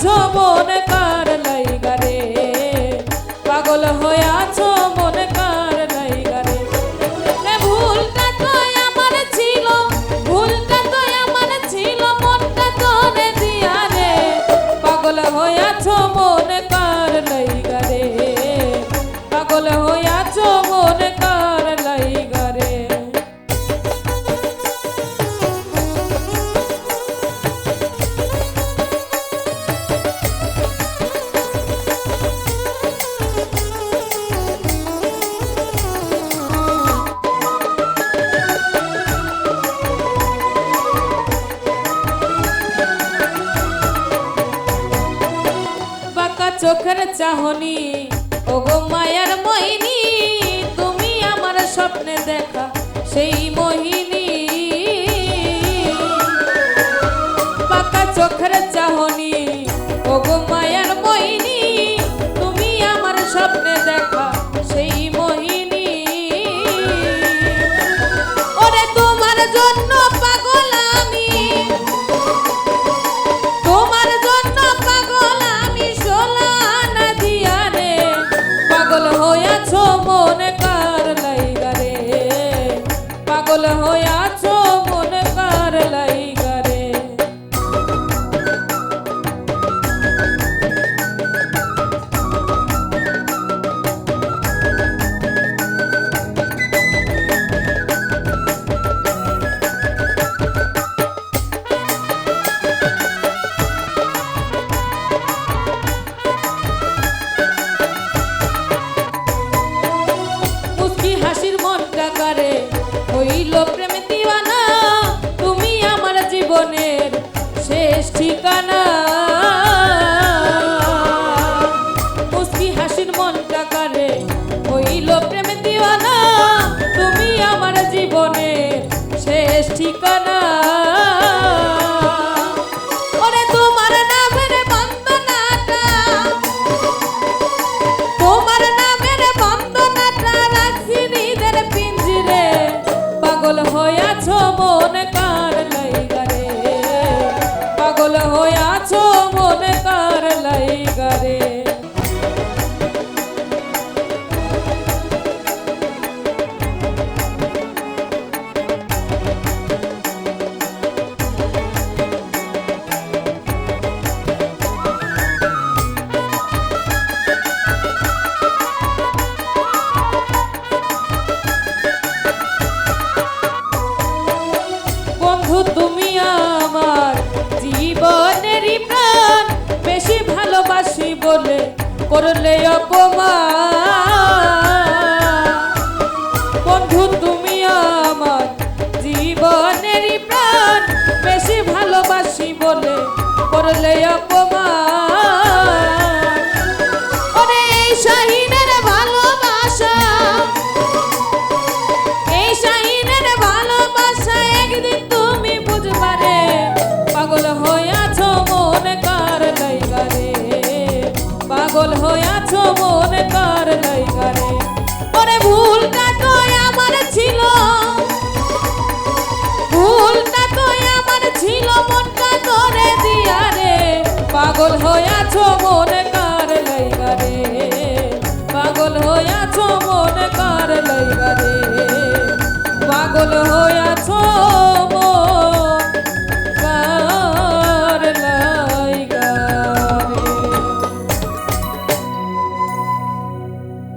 হইয়াছো মন কার লাইগা রে? পাগল হইয়াছো মন চোখের চাহনি। ওগো মায়ার মোহিনী তুমি আমার স্বপ্নে দেখা। সেই মোহিনী পাগল হইয়া প্রেমে দিবানা তুমি আমার জীবনের শেষ ঠিকানা। তুমি আমার জীবনেরই প্রাণ। বেশি ভালোবাসি বলে করলে অপমান। বন্ধু, তুমি আমার জীবনেরই প্রাণ। বেশি ভালোবাসি বলে করলে অপমান। পাগল হয়ে আছো মনে